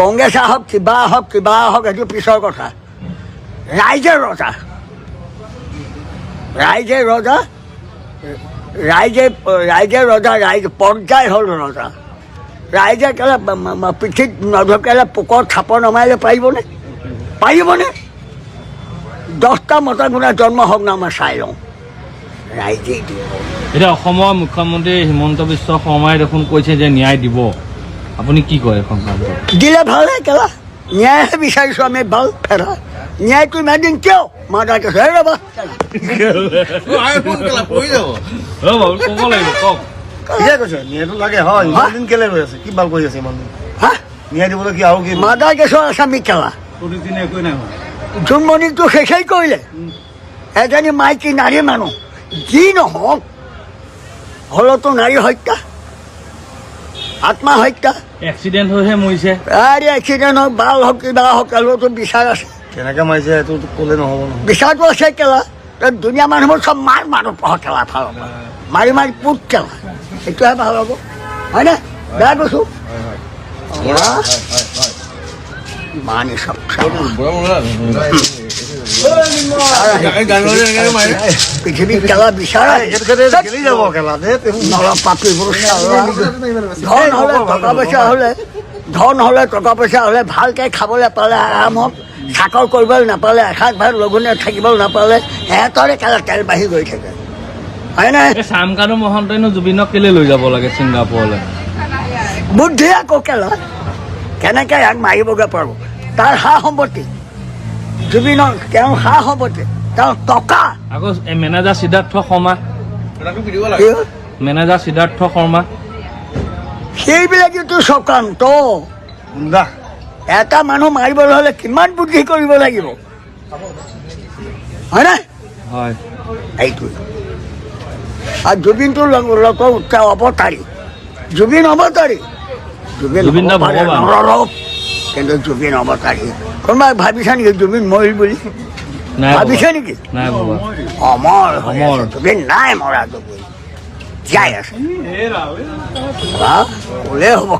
কংগ্ৰেছ আহক, কিবা আহক কিবা আহক, এইটো পিছৰ কথা। ৰাইজে ৰজা। ৰাইজে ৰজা, ৰাইজে ৰাইজে ৰজা, ৰাইজ পৰ্যায় হ'ল ৰজা। ৰাইজে কেলে পিঠিত নধকেলে পোকৰ থাপৰ নমাৰিলে পাৰিবনে? পাৰিবনে? দহটা মতা গুণা জন্ম হওক না মই চাই লওঁ। ৰাইজেই দিব। এতিয়া অসমৰ মুখ্যমন্ত্ৰী হিমন্ত বিশ্ব শৰ্মাই দেখোন কৈছে যে ন্যায় দিব। আপুনি কি কয় এখন দিলে ভালে কেলা। ন্যায়হে বিচাৰিছোঁ আমি ভালো ফেৰা। ন্যায়টো ইমান দিন কিয়? মা দাই কৈছে "এই ৰ'বা ক'ব লাগিব কওক। ন্যায়টো লাগে হয় ইমান দিন কেলে ৰৈ আছে? কি ভালো কৰি আছে ইমান দিন হা? ন্যায় দিবলৈ কি আৰু কি? মা দাই কৈছে আছামী কেলা? জোনমণিকটো শেষেই কৰিলে। এজনী মাইকী নাৰী মানুহ যি নহওক হলতো নাৰী হত্যা। আত্মহত্যা? এক্সিডেণ্ট হৈহে মৰিছে। আৰে এক্সিডেণ্ট হওক ভালো হওক কিবা হওক বিচাৰ আছে। কেনেকে মাৰিছে এইটো ক'লে নহ'ব নহয়। বিচাৰটো আছে কেলা। দুনীয়া মানুহবোৰ চব মাৰ মানুহ পঢ় কেলা ফালৰ পৰা মাৰি মাৰি পুত কেলা। সেইটোহে ভালো হ'ব। হয়নে? বেয়া কৈছোঁ? মানি চব পৃথিৱীত কেলা বিচাৰ গেলি যাব ধন হ'লে টকা পইচা হ'লে ধন হ'লে টকা পইচা হ'লে ভালকৈ খাবলৈ পালে আৰামত চাকৰ কৰিবলৈ নাপালে এসাঁজ ভাত লঘোণে থাকিবলৈ নাপালে সিহঁতৰে কেলা তেল বাঢ়ি গৈ থাকে হয়নে চামকানু মহন্তইনো জুবিনক কেলে লৈ যাব লাগে ছিংগাপুৰলৈ? বুদ্ধি আকৌ কেলা? কেনেকৈ ইয়াক মাৰিবগৈ পাৰোঁ? তাৰ সা সম্পত্তি জুবিনৰ তেওঁৰ সা সম্পত্তি তেওঁৰ টকা। আকৌ মেনেজাৰ সিদ্ধাৰ্থ শৰ্মা। মেনেজাৰ সিদ্ধাৰ্থ শৰ্মা। সেইবিলাকেতো চক্ৰান্ত এটা মানুহ মাৰিবলৈ হ'লে কিমান বুদ্ধি কৰিব লাগিব? হয়নে হয়। এইটোৱে আৰু জুবিনটো উঠা অৱতাৰী। জুবিন অৱতাৰী? জুবিন জুবিন ভগৱান। কিন্তু জুবিন অৱতাৰী কোনোবাই ভাবিছা নেকি জুবিন মৰিল বুলি। নাই ভাবিছে ভবা। নেকি অমৰ। আছে। জুবিন নাই মৰা জুবিন জীয়াই আছে বা, ক'লে হ'ব।